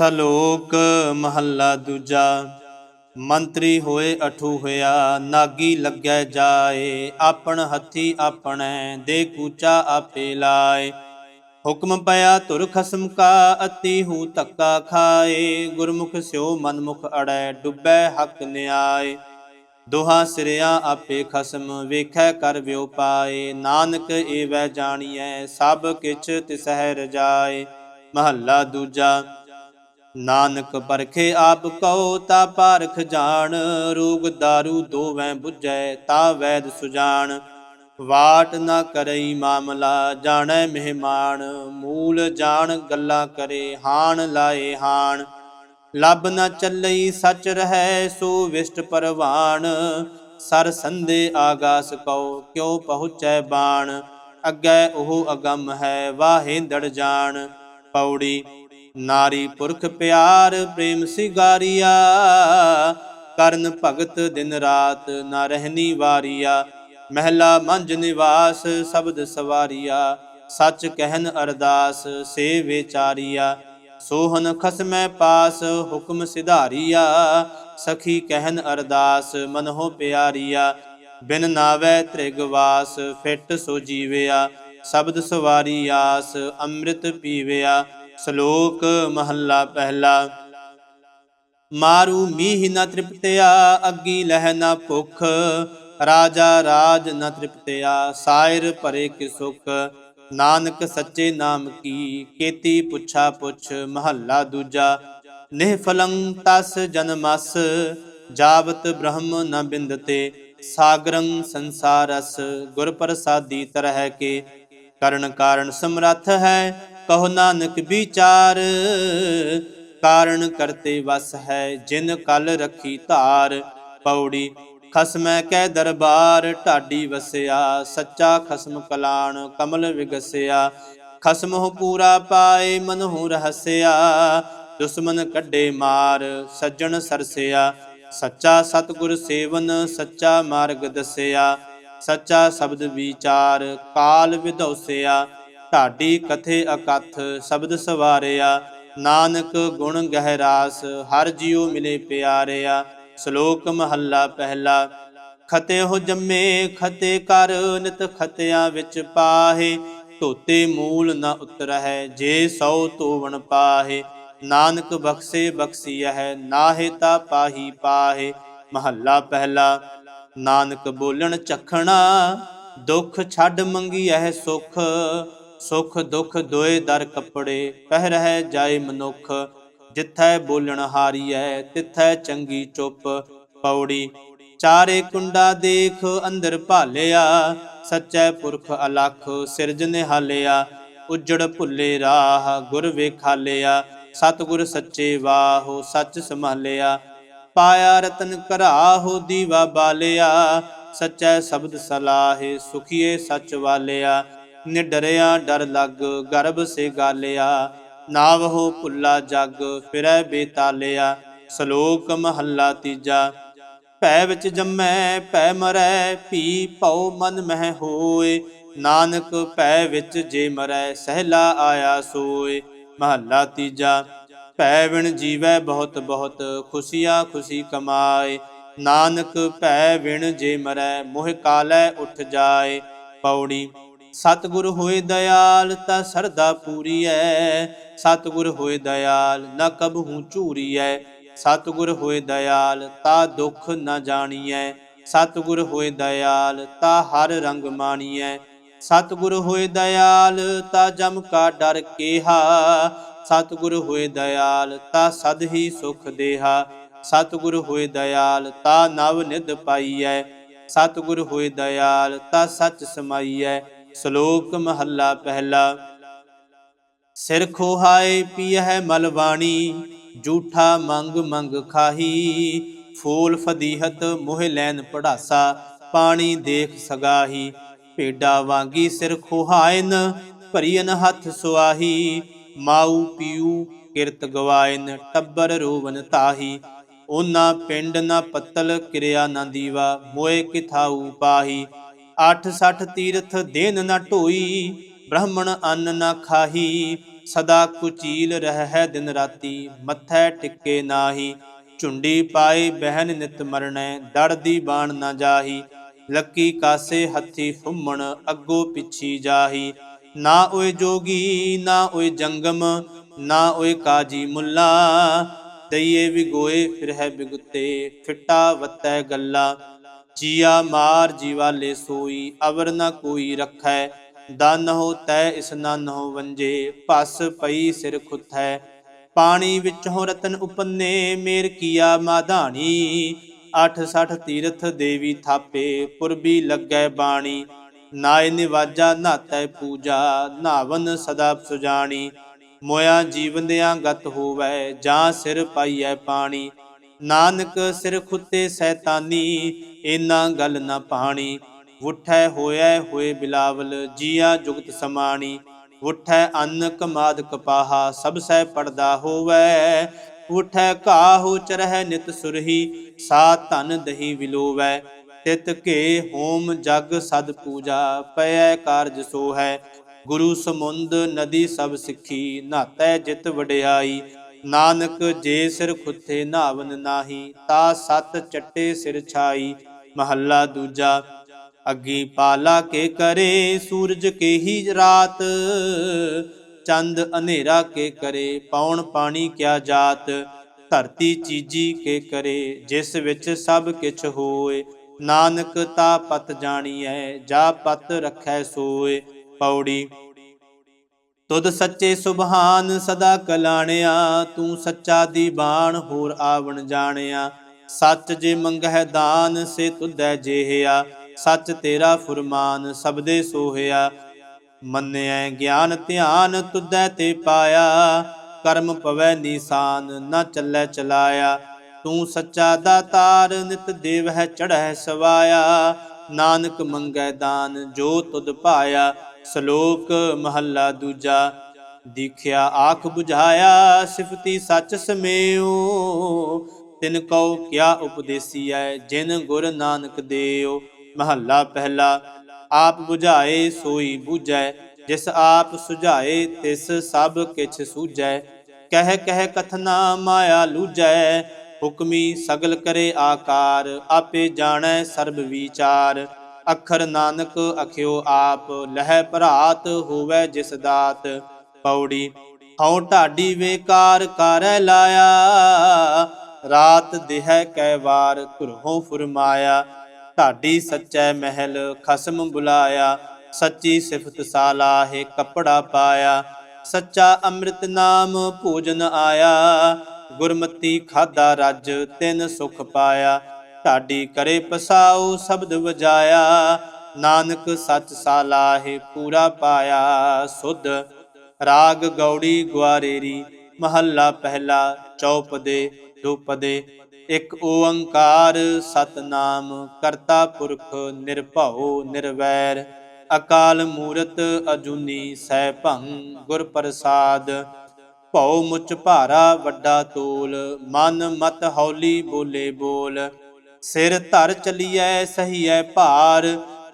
ਸਲੋਕ ਮਹੱਲਾ ਦੂਜਾ, ਮੰਤਰੀ ਹੋਏ ਅਠੂ ਹੋਇਆ, ਨਾਗੀ ਲੱਗੈ ਜਾਏ, ਆਪਣ ਹੱਥੀ ਆਪਣੈ, ਦੇ ਕੂਚਾ ਆਪੇ ਲਾਏ। ਹੁਕਮ ਪਿਆ ਤੁਰ ਖਸਮ ਕਾ, ਅਤੀ ਹੂ ਧੱਕਾ ਖਾਏ। ਗੁਰਮੁਖ ਸਿਓ ਮਨਮੁਖ ਅੜੈ, ਡੁੱਬੈ ਹੱਕ ਨਿਆਏ। ਦੋਹਾ ਸਿਰਿਆ ਆਪੇ ਖਸਮ, ਵੇਖੈ ਕਰ ਵਿਉ ਪਾਏ। ਨਾਨਕ ਏਵੈ ਜਾਣੀਐ, ਸਭ ਕਿਛ ਤਿਸਹਿ ਰਜਾਏ ਮਹੱਲਾ ਦੂਜਾ ਨਾਨਕ ਪਰਖੇ ਆਪ ਕਉ ਤਾ ਪਾਰਖ ਜਾਣ, ਰੋਗ दारू ਦੋਵੇਂ 부ਝੈ ਤਾ ਵੈਦ ਸੁਜਾਣ। ਵਾਟ ਨਾ ਕਰਈ ਮਾਮਲਾ ਜਾਣੈ ਮਹਿਮਾਨ, ਮੂਲ ਜਾਣ ਗੱਲਾਂ ਕਰੇ ਹਾਣ ਲਾਏ ਹਾਣ। ਲੱਭ ਨਾ ਚੱਲਈ ਸੱਚ ਰਹੈ ਸੋ ਵਿਸ਼ਟ ਪਰਵਾਣ, ਸਰ ਸੰਦੇ ਆਗਾਸ ਕਉ ਕਿਉ ਪਹੁੰਚੈ ਬਾਣ। ਅੱਗੇ ਉਹ ਅਗੰਮ ਹੈ ਵਾਹੇਂਦੜ ਜਾਣ। ਪੌੜੀ ਨਾਰੀ ਪੁਰਖ ਪਿਆਰ, ਪ੍ਰੇਮ ਸਿਗਾਰੀਆ। ਕਰਨ ਭਗਤ ਦਿਨ ਰਾਤ ਨਾ ਰਹਿਨੀ ਵਾਰੀਆ। ਮਹਿਲਾ ਮੰਜ ਨਿਵਾਸ, ਸ਼ਬਦ ਸਵਾਰੀਆ। ਸੱਚ ਕਹਿਨ ਅਰਦਾਸ ਸੇ ਵਿਚਾਰੀਆ ਸੋਹਨ ਖਸਮੈ ਪਾਸ, ਹੁਕਮ ਸਿਧਾਰੀਆ। ਸਖੀ ਕਹਿਨ ਅਰਦਾਸ, ਮਨਹੁ ਪਿਆਰੀਆ। ਬਿਨ ਨਾਵੈ ਤ੍ਰਿਗਵਾਸ ਫਿੱਟ ਸੋ ਜੀਵਿਆ। ਸ਼ਬਦ ਸਵਾਰੀ ਆਸ, ਅੰਮ੍ਰਿਤ ਪੀਵਿਆ। ਸ਼ਲੋਕ ਮਹੱਲਾ ਪਹਿਲਾ। ਮਾਰੂ ਮੀਹ ਨ ਤ੍ਰਿਪਤਿਆ, ਅੱਗੀ ਲਹਿ ਨ ਭੁਖ। ਰਾਜਾ ਰਾਜ ਨ ਤ੍ਰਿਪਤਿਆ, ਸਾਇਰ ਭਰੇ ਕਿ ਸੁਖ। ਨਾਨਕ ਸੱਚੇ ਨਾਮ ਕੀ, ਕੀਤੀ ਪੁੱਛਾ ਪੁੱਛ, ਮਹੱਲਾ ਦੂਜਾ। ਨਿਹਫਲੰ ਤਸ ਜਨਮਸ ਜਾਵਤ ਬ੍ਰਹਮ ਨ ਬਿੰਦਤੇ। ਸਾਗਰੰ ਸੰਸਾਰਸ, ਗੁਰ ਪ੍ਰਸਾਦੀ ਤਰਹਿ ਕੇ। ਕਰਨ ਕਾਰਨ ਸਮਰੱਥ ਹੈ ਕਹੋ ਨਾਨਕ ਵਿਚਾਰ ਕਾਰਨ ਕਰਤੇ ਵਸ ਹੈ ਜਿਨ ਕਲ ਰੱਖੀ ਧਾਰ। ਪੌੜੀ ਖਸਮੈ ਕੈ ਦਰਬਾਰ, ਢਾਡੀ ਵਸਿਆ, ਸੱਚਾ ਖਸਮ ਕਲਾਣ, ਕਮਲ ਵਿਗਸਿਆ। ਖਸਮਹੁ ਪੂਰਾ ਪਾਏ ਮਨਹੁ ਰਹਸਿਆ। ਦੁਸ਼ਮਨ ਕੱਢੇ ਮਾਰ, ਸੱਜਣ ਸਰਸਿਆ। ਸੱਚਾ ਸਤਗੁਰ ਸੇਵਨ, ਸੱਚਾ ਮਾਰਗ ਦਸਿਆ। ਸੱਚਾ ਸ਼ਬਦ ਵਿਚਾਰ, ਕਾਲ ਵਿਧੌਸਿਆ। ਢਾਡੀ ਕਥੇ ਅਕਥ ਸ਼ਬਦ ਸਵਾਰਿਆ। ਨਾਨਕ ਗੁਣ ਗਹਿਰਾਸ, ਹਰ ਜਿਉ ਮਿਲੇ ਪਿਆਰਿਆ। ਸ਼ਲੋਕ ਮਹੱਲਾ ਪਹਿਲਾ, ਖਤੇ ਹੋ ਜੰਮੇ, ਖਤੇ ਕਰ, ਨਿਤ ਖਤਿਆਂ ਵਿੱਚ ਪਾਹੇ। ਧੋਤੇ ਮੂਲ ਨ ਉਤਰਹਿ, ਜੇ ਸੌ ਤੋਵਣ ਪਾਹੇ। ਨਾਨਕ ਬਖਸ਼ੇ ਬਖਸ਼ੀਐ, ਨਾਹੇ ਤਾ ਪਾਹੀ ਪਾਹੇ। ਮਹੱਲਾ ਪਹਿਲਾ, ਨਾਨਕ ਬੋਲਣ ਚਖਣਾ, ਦੁੱਖ ਛੱਡ ਮੰਗੀਐ ਸੁਖ। ਸੁਖ ਦੁਖ ਦੋਏ ਦਰ ਕੱਪੜੇ ਪਹਿ ਰਹਿ ਜਾਏ ਮਨੁੱਖ। ਜਿੱਥੈ ਬੋਲਣ ਹਾਰੀਐ, ਤਿੱਥੈ ਚੰਗੀ ਚੁੱਪ ਪੌੜੀ। ਚਾਰੇ ਕੁੰਡਾ ਦੇਖ ਅੰਦਰ ਭਾਲਿਆ, ਸੱਚੈ ਪੁਰਖ ਅਲਖ ਸਿਰਜ ਨਿਹਾਲਿਆ। ਉਜੜ ਭੁੱਲੇ ਰਾਹ ਗੁਰ ਵੇਖਾਲਿਆ, ਸਤਿਗੁਰ ਸੱਚੇ ਵਾਹੋ ਸੱਚ ਸੰਭਾਲਿਆ। ਪਾਇਆ ਰਤਨ ਘਰਾਹੋ ਦੀਵਾ ਬਾਲਿਆ, ਸੱਚੈ ਸ਼ਬਦ ਸਲਾਹੇ ਸੁਖੀਏ ਸੱਚ ਵਾਲਿਆ। ਨਿਡਰਿਆ ਡਰ ਲੱਗ, ਗਰਭ ਸੇ ਗਾਲਿਆ। ਨਾਵਹੁ ਭੁੱਲਾ ਜਗ, ਫਿਰੈ ਬੇਤਾਲਿਆ। ਸ਼ਲੋਕ ਮਹੱਲਾ ਤੀਜਾ। ਭੈ ਵਿੱਚ ਜੰਮੈ, ਭੈ ਮਰੈ, ਭੀ ਭਉ ਮਨ ਮਹਿ ਹੋਏ। ਨਾਨਕ ਭੈ ਵਿੱਚ ਜੇ ਮਰੈ, ਸਹਿਲਾ ਆਇਆ ਸੋਏ। ਮਹੱਲਾ ਤੀਜਾ। ਭੈ ਵਿਣ ਜੀਵੈ ਬਹੁਤ ਬਹੁਤ, ਖੁਸ਼ੀਆਂ ਖੁਸ਼ੀ ਕਮਾਏ। ਨਾਨਕ ਭੈ ਵਿਣ ਜੇ ਮਰੈ, ਮੋਹ ਕਾਲੈ ਉੱਠ ਜਾਏ। ਪੌੜੀ। ਸਤਿਗੁਰ ਹੋਏ ਦਇਆਲ ਤਾ ਸਰਦਾ ਪੂਰੀਐ। ਸਤਿਗੁਰ ਹੋਏ ਦਇਆਲ ਨ ਕਬਹੂ ਝੂਰੀਐ। ਸਤਿਗੁਰ ਹੋਏ ਦਇਆਲ ਤਾ ਦੁਖ ਨ ਜਾਣੀਐ। ਸਤਿਗੁਰ ਹੋਏ ਦਇਆਲ ਤਾ ਹਰ ਰੰਗ ਮਾਣੀਐ। ਸਤਿਗੁਰ ਹੋਏ ਦਇਆਲ ਤਾ ਜਮ ਕਾ ਡਰ ਕੇਹਾ। ਸਤਿਗੁਰ ਹੋਏ ਦਇਆਲ ਤਾ ਸਦ ਹੀ ਸੁਖ ਦੇਹਾ। ਸਤਿਗੁਰ ਹੋਏ ਦਇਆਲ ਤਾ ਨਵ ਨਿਧ ਪਾਈਐ। ਸਤਿਗੁਰ ਹੋਏ ਦਇਆਲ ਤਾ ਸੱਚ ਸਮਾਈਐ। ਸ਼ਲੋਕ ਮਹੱਲਾ ਪਹਿਲਾ। ਸਿਰ ਖੋਹਾਏ ਪੀਐ ਮਲਵਾਣੀ, ਜੂਠਾ ਮੰਗ ਮੰਗ ਖਾਹੀ। ਫੂਲ ਫਦੀਹਤ ਮੋਹ ਲੈਨ ਪੜਾਸਾ, ਪਾਣੀ ਦੇਖ ਸਗਾਹੀ। ਭੇਡਾ ਵਾਂਗੀ ਸਿਰ ਖੋਹਾਇਨ ਭਰੀਨ ਹੱਥ ਸੁਆਹੀ। ਮਾਊ ਪੀਊ ਕਿਰਤ ਗਵਾਇਨ, ਟੱਬਰ ਰੋਵਨ ਤਾਹੀ। ਉਹਨਾਂ ਪਿੰਡ ਨਾ ਪੱਤਲ ਕਿਰਿਆ ਨਾ ਦੀਵਾ ਮੋਏ ਕਿਥਾਊ ਪਾਹੀ। ਅੱਠ ਸੱਠ ਤੀਰਥ ਦੇਨ ਨਾ ਢੋਈ, ਬ੍ਰਾਹਮਣ ਅੰਨ ਨਾ ਖਾਹੀ, ਸਦਾ ਕੁਚੀਲ ਰਹਿ ਦਿਨ ਰਾਤੀ, ਮੱਥੈ ਟਿੱਕੇ ਨਾਹੀ। ਝੁੰਡੀ ਪਾਏ ਬਹਿਨ ਨਿਤ ਮਰਣੈ ਡਰਦੀ ਬਾਣ ਨਾ ਜਾਹੀ। ਲੱਕੀ ਕਾਸੇ ਹੱਥੀ ਫੁੰਮਣ ਅੱਗੋ ਪਿੱਛੀ ਜਾਹੀ। ਨਾ ਓਏ ਜੋਗੀ, ਨਾ ਓਏ ਜੰਗਮ, ਨਾ ਓਏ ਕਾਜੀ ਮੁੱਲਾ। ਦਈਏ ਵਿਗੋਏ ਫਿਰ ਹੈ ਬਿਗੁੱਤੇ, ਫਿੱਟਾ ਵੱਤੈ ਗੱਲਾ। ਜੀਆ ਮਾਰ ਜੀਵਾਲੇ ਸੋਈ, ਅਵਰ ਨ ਕੋਈ ਰਖੈ। ਦਨ ਹੋ ਤੈ ਇਸ ਨਨ ਹੋ ਵੰਜੇ ਪਸ ਪਈ ਸਿਰ ਖੁਥੈ। ਪਾਣੀ ਵਿੱਚੋਂ ਰਤਨ ਉਪੰਨੇ, ਮੇਰ ਕੀਆ ਮਾਧਾਣੀ। ਅਠ ਸਠ ਤੀਰਥ ਦੇਵੀ ਥਾਪੇ, ਪੁਰਬੀ ਲੱਗੈ ਬਾਣੀ। ਨਾਇ ਨਿਵਾਜਾ, ਨਾਤੈ ਪੂਜਾ, ਨਾਵਨ ਸਦਾ ਸੁਜਾਣੀ। ਮੋਇਆ ਜੀਵੰਦਿਆਂ ਗਤ ਹੋਵੈ, ਜਾਂ ਸਿਰ ਪਾਈਐ ਪਾਣੀ। ਨਾਨਕ ਸਿਰ ਖੁੱਤੇ ਸੈਤਾਨੀ ਇਨਾ ਗੱਲ ਨਾ ਪਾਣੀ, ਉਠੈ ਹੋਇਐ ਹੋਏ ਬਿਲਾਵਲ, ਜੀਆ ਜੁਗਤ ਸਮਾਣੀ, ਉਠੈ ਅੰਨ ਕਮਾਦ ਕਪਾਹਾ, ਸਭ ਸਹਿ ਪੜਦਾ ਹੋਵੈ। ਉਠੈ ਕਾਹੂ ਚਰਹਿ ਨਿਤ ਸੁਰਹੀ, ਸਾ ਧਨ ਦਹੀ ਵਿਲੋਵੈ। ਤਿਤ ਕੇ ਹੋਮ ਜਗ ਸਦ ਪੂਜਾ, ਪਇਐ ਕਾਰਜ ਸੋ ਹੈ ਗੁਰੂ ਸਮੁੰਦ ਨਦੀ ਸਭ ਸਿੱਖੀ, ਨਾਤੈ ਜਿਤ ਵਡਿਆਈ। ਨਾਨਕ ਜੇ ਸਿਰ ਖੁੱਥੇ, ਨਾਵਨ ਨਾਹੀ, ਤਾ ਸਤ ਚੱਟੇ ਸਿਰ ਛਾਈ। ਮਹੱਲਾ ਦੂਜਾ, ਅੱਗੀ ਪਾਲਾ ਕੇ ਕਰੇ ਸੂਰਜ ਕੇ ਹੀ ਰਾਤ। ਚੰਦ ਹਨੇਰਾ ਕੇ ਕਰੇ, ਪੌਣ ਪਾਣੀ ਕਿਆ ਜਾਤ। ਧਰਤੀ ਚੀਜੀ ਕੇ ਕਰੇ, ਜਿਸ ਵਿੱਚ ਸਭ ਕਿਛ ਹੋਏ। ਨਾਨਕ ਤਾ ਪਤ ਜਾਣੀਐ, ਜਾ ਪਤ ਰਖੈ ਸੋਏ। ਪੌੜੀ, ਤੁਧ ਸੱਚੇ ਸੁਭਾਨ ਸਦਾ ਕਲਾਣਿਆ, ਤੂੰ ਸੱਚਾ ਦੀਵਾਨ ਹੋਰ ਆਵਣ ਜਾਣਿਆ। ਸੱਚ ਜੇ ਮੰਗਹਿ ਦਾਨ ਸੇ ਤੁਧੈ ਜੇਹਿਆ। ਸੱਚ ਤੇਰਾ ਫੁਰਮਾਨ ਸਬਦੇ ਸੋਹਿਆ। ਮੰਨਿਐ ਗਿਆਨ ਧਿਆਨ, ਤੁਧੈ ਤੇ ਪਾਇਆ। ਕਰਮ ਪਵੈ ਨੀਸਾਨ, ਨਾ ਚੱਲੈ ਚਲਾਇਆ। ਤੂੰ ਸੱਚਾ ਦਾਤਾਰ, ਨਿਤ ਦੇਵ ਹੈ ਚੜ੍ਹੈ ਸਵਾਇਆ। ਨਾਨਕ ਮੰਗੈ ਦਾਨ, ਜੋ ਤੁਧ ਪਾਇਆ। ਸ਼ਲੋਕ ਮਹੱਲਾ ਦੂਜਾ, ਦੀਖਿਆ ਆਖ 부ਝਾਇਆ ਸਿਫਤੀ ਸੱਚ ਸਮੇਉ। ਤਿਨ ਕਉ ਕਿਆ ਉਪਦੇਸੀਐ ਜਿਨ ਗੁਰ ਨਾਨਕ ਦੇਉ ਮਹੱਲਾ ਪਹਿਲਾ, ਆਪ 부ਝਾਏ ਸੋਈ ਬੂਝੈ, ਜਿਸ ਆਪ ਸੁਝਾਏ ਤਿਸ ਸਭ ਕਿਛ ਸੂਝੈ। ਕਹਿ ਕਹਿ ਕਥਨਾ ਮਾਇਆ ਲੂਝੈ, ਹੁਕਮੀ ਸਗਲ ਕਰੇ ਆਕਾਰ, ਆਪੇ ਜਾਣੈ ਸਰਬ ਵਿਚਾਰ। ਅਖਰ ਨਾਨਕ ਅਖਿਓ ਆਪ, ਲਹਿ ਭਰਾਤ ਹੋਵੇ ਜਿਸ ਦਾਤ। ਪੌੜੀ, ਹਉ ਢਾਡੀ ਵੇਕਾਰ ਕਰੈ ਲਾਇਆ। ਰਾਤ ਦਿਹੈ ਕੈ ਵਾਰ ਧੁਰਹੋਂ ਫੁਰਮਾਇਆ, ਢਾਡੀ ਸੱਚੈ ਮਹਿਲ ਖਸਮ ਬੁਲਾਇਆ, ਸੱਚੀ ਸਿਫਤ ਸਾਲਾਹੇ ਕਪੜਾ ਪਾਇਆ, ਸੱਚਾ ਅੰਮ੍ਰਿਤ ਨਾਮ ਭੋਜਨ ਆਇਆ, ਗੁਰਮਤੀ ਖਾਦਾ ਰੱਜ ਤਿਨ ਸੁਖ ਪਾਇਆ, ਢਾਡੀ ਕਰੇ ਪਸਾਉ ਸ਼ਬਦ ਵਜਾਇਆ, ਨਾਨਕ ਸੱਚ ਸਾਲਾਹੇ ਪੂਰਾ ਪਾਇਆ, ਸੁਧ ਰਾਗ ਗੌੜੀ ਗਵਾਰੇਰੀ ਮਹੱਲਾ ਪਹਿਲਾ ਚੌਪਦੇ ਦੁਪਦੇ ਇੱਕ ਓੰਕਾਰ ਸਤਨਾਮ, ਕਰਤਾ ਪੁਰਖ ਨਿਰਭਉ ਨਿਰਵੈਰ, ਅਕਾਲ ਮੂਰਤ ਅਜੂਨੀ ਸੈਭੰ ਗੁਰ ਪ੍ਰਸਾਦ, ਭਉ ਮੁਚ ਭਾਰਾ ਵੱਡਾ ਤੋਲ, ਮਨ ਮਤ ਹੌਲੀ ਬੋਲੇ ਬੋਲ, ਸਿਰ ਧਰ ਚਲੀਐ ਸਹੀਐ ਭਾਰ,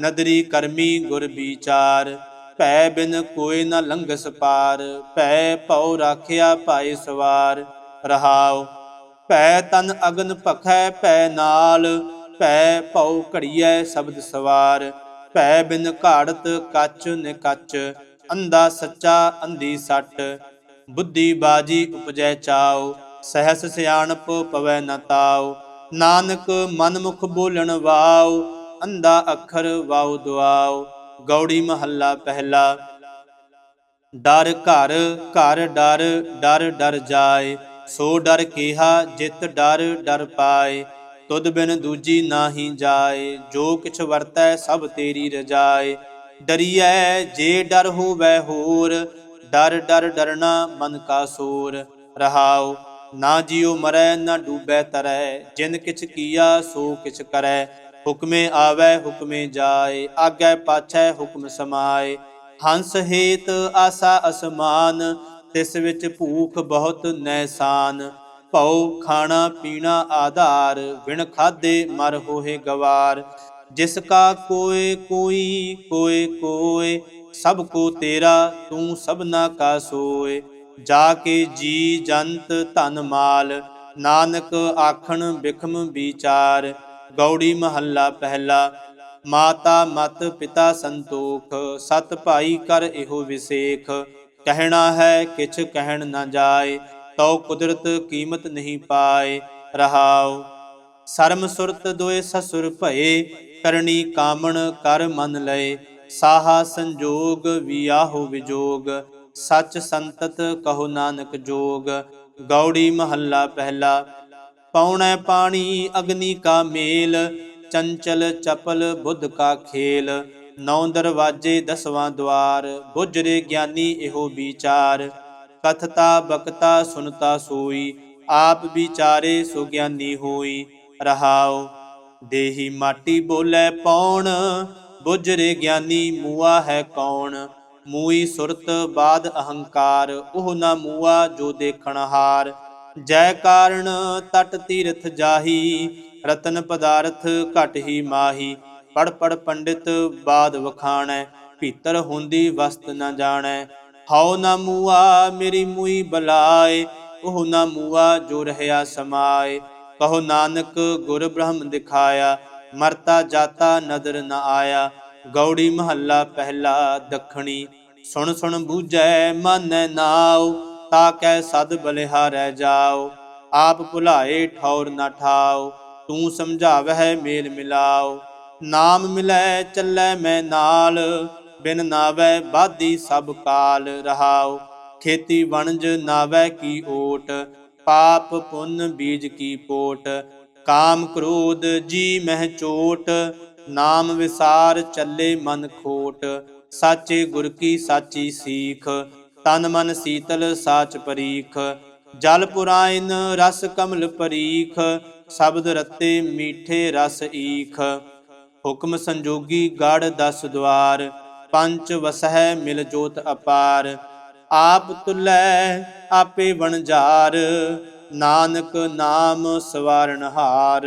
ਨਦਰੀ ਕਰਮੀ ਗੁਰ ਵਿਚਾਰ, ਭੈ ਬਿਨ ਕੋਈ ਨ ਲੰਘਸ ਪਾਰ, ਭੈ ਭਉ ਰਾਖਿਆ ਭਾਏ ਸਵਾਰ ਰਹਾਓ ਭੈ ਤਨ ਅਗਨ ਭਖੈ, ਭੈ ਨਾਲ, ਭੈ ਭਉ ਘੜੀਐ ਸ਼ਬਦ ਸਵਾਰ। ਭੈ ਬਿਨ ਘਾੜਤ ਕੱਚ ਨਿਕੱਚ ਅੰਦਾ ਸੱਚਾ, ਅੰਧੀ ਸੱਟ। ਬੁੱਧੀ ਬਾਜੀ ਉਪਜੈ ਚਾਉ, ਸਹਸ ਸਿਆਣਪ ਪਵੈ ਨ ਤਾਉ। ਨਾਨਕ ਮਨ ਮੁਖ ਬੋਲਣ ਵਾਉ ਅੰਦਾ ਅੱਖਰ ਵਾਉ ਦੁਆਉ। ਗੌੜੀ ਮਹੱਲਾ ਪਹਿਲਾ। ਡਰ ਘਰ ਘਰ ਡਰ ਡਰ ਡਰ ਜਾਏ। ਸੋ ਡਰ ਕੀਹਾ, ਜਿਤ ਡਰ ਡਰ ਪਾਏ। ਤੁਧ ਬਿਨ ਦੂਜੀ ਨਾਹੀ ਜਾਏ। ਜੋ ਕਿਛ ਵਰਤੈ, ਸਭ ਤੇਰੀ ਰਜਾਏ। ਡਰੀਐ, ਜੇ ਡਰ ਹੋਵੈ ਹੋਰ, ਡਰ ਡਰ ਡਰਨਾ ਮਨ ਕਾ ਸੂਰ। ਰਹਾਓ ਨਾ ਜਿਉ ਮਰੈ, ਨਾ ਡੂਬੈ ਤਰੈ। ਜਿਨ ਕਿਛ ਕੀਆ, ਸੋ ਕਿਛ ਕਰੈ। ਹੁਕਮੇ ਆਵੈ, ਹੁਕਮੇ ਜਾਏ। ਆਗੈ ਪਾਛੈ, ਹੁਕਮ ਸਮਾਏ। ਹੰਸ ਹੇਤ ਆਸਾ ਅਸਮਾਨ। ਤਿਸ ਵਿੱਚ ਭੂਖ ਬਹੁਤ ਨੈਸਾਨ ਭਉ ਖਾਣਾ ਪੀਣਾ ਆਧਾਰ ਵਿਣ ਖਾਦੇ ਮਰ ਹੋਏ ਗਵਾਰ। ਜਿਸ ਕਾ ਕੋਏ ਕੋਈ, ਕੋਏ ਕੋਏ, ਸਭ ਕੋ ਤੇਰਾ, ਤੂੰ ਸਭਨਾ ਕਾ ਸੋਏ। ਜਾ ਕੇ ਜੀ ਜੰਤ ਧਨ ਮਾਲ, ਨਾਨਕ ਆਖਣ ਬਿਖਮ ਵਿਚਾਰ। ਗੌੜੀ ਮਹੱਲਾ ਪਹਿਲਾ, ਮਾਤਾ ਮਤ ਪਿਤਾ ਸੰਤੋਖ, ਸਤ ਭਾਈ ਕਰ ਇਹੋ ਵਿਸੇਖ। ਕਹਿਣਾ ਹੈ, ਕਿਛ ਕਹਿਣ ਨਾ ਜਾਏ, ਤਉ ਕੁਦਰਤ ਕੀਮਤ ਨਹੀਂ ਪਾਏ, ਰਹਾਉ। ਸਰਮ ਸੁਰਤ ਦੋਏ ਸਸੁਰ ਭਏ, ਕਰਨੀ ਕਾਮਣ ਕਰ ਮਨ ਲਏ। ਸਾਹਾ ਸੰਜੋਗ ਵਿਆਹੋ ਵਿਜੋਗ, ਸਚ ਸੰਤਤ ਕਹੋ ਨਾਨਕ ਜੋਗ। ਗੌੜੀ ਮਹੱਲਾ ਪਹਿਲਾ, ਪੌਣੈ ਪਾਣੀ ਅਗਨੀ ਕਾ ਮੇਲ, ਚੰਚਲ ਚਪਲ ਬੁੱਧ ਕਾ ਖੇਲ। ਨੌ ਦਰਵਾਜੇ ਦਸਵਾਂ ਦਵਾਰ, ਬੁਝਰੇ ਗਿਆਨੀ ਇਹੋ ਵਿਚਾਰ। ਕਥਤਾ, ਬਕਤਾ, ਸੁਨਤਾ ਸੋਈ, ਆਪ ਵਿਚਾਰੇ ਸੋ ਗਿਆਨੀ ਹੋਈ, ਰਹਾਉ। ਦੇਹੀ ਮਾਟੀ ਬੋਲੇ ਪੌਣ, ਬੁਝਰੇ ਗਿਆਨੀ ਮੂਆ ਹੈ ਕੌਣ। ਮੂਈ ਸੁਰਤ ਬਾਦ ਅਹੰਕਾਰ, ਉਹ ਨਾ ਮੂਆ ਜੋ ਦੇਖਣ ਹਾਰ। ਜੈ ਕਾਰਣ ਤਟ ਤੀਰਥ ਜਾਹੀ, ਰਤਨ ਪਦਾਰਥ ਘਟ ਹੀ ਮਾਹੀ। ਪੜ ਪੜ ਪੰਡਿਤ ਬਾਦ ਵਖਾਣੈ, ਭੀਤਰ ਹੁੰਦੀ ਵਸਤ ਨਾ ਜਾਣੈ। ਹਉ ਨਾ ਮੂਆ, ਮੇਰੀ ਮੂਈ ਬਲਾਏ, ਉਹ ਨਾ ਮੂਆ ਜੋ ਰਹਿਆ ਸਮਾਏ। ਕਹੋ ਨਾਨਕ, ਗੁਰ ਬ੍ਰਹਮ ਦਿਖਾਇਆ, ਮਰਤਾ ਜਾਤਾ ਨਦਰ ਨ ਆਇਆ। ਗੌੜੀ ਮਹੱਲਾ ਪਹਿਲਾ ਦੱਖਣੀ, ਸੁਣ ਸੁਣ ਬੂਝੈ, ਮਨੈ ਨਾਉ, ਤਾ ਕੈ ਸਦ ਬਲਿਹਾਰੈ ਜਾਓ ਆਪ ਭੁਲਾਏ ਠੌਰ ਨਾ ਠਾਓ ਤੂੰ ਸਮਝਾਵਹਿ ਮੇਲ ਮਿਲਾਓ ਨਾਮ ਮਿਲੈ, ਚੱਲੈ ਮੈਂ ਨਾਲ। ਬਿਨ ਨਾਵੈ ਬਾਦੀ ਸਭ ਕਾਲ ਰਹਾਓ ਖੇਤੀ ਵਣਜ ਨਾਵੈ ਕੀ ਓਟ। ਪਾਪ ਪੁੰਨ ਬੀਜ ਕੀ ਪੋਟ। ਕਾਮ ਕ੍ਰੋਧ ਜੀ ਮਹਿ ਚੋਟ। ਨਾਮ ਵਿਸਾਰ ਚੱਲੇ ਮਨ ਖੋਟ। ਸਾਚੇ ਗੁਰ ਕੀ ਸਾਚੀ ਸੀਖ। ਤਨ ਮਨ ਸੀਤਲ ਸਾਚ ਪਰੀਖ। ਜਲ ਪੁਰਾਇਨ ਰਸ ਕਮਲ ਪਰੀਖ ਸ਼ਬਦ ਰਤੇ ਮੀਠੇ ਰਸ ਈਖ। ਹੁਕਮ ਸੰਜੋਗੀ ਗੜ ਦਸ ਦਵਾਰ ਪੰਚ ਵਸਹਿ ਮਿਲ ਜੋਤ ਅਪਾਰ। ਆਪ ਤੁਲੈ, ਆਪੇ ਵਣਜਾਰ, ਨਾਨਕ ਨਾਮ ਸਵਾਰਨਹਾਰ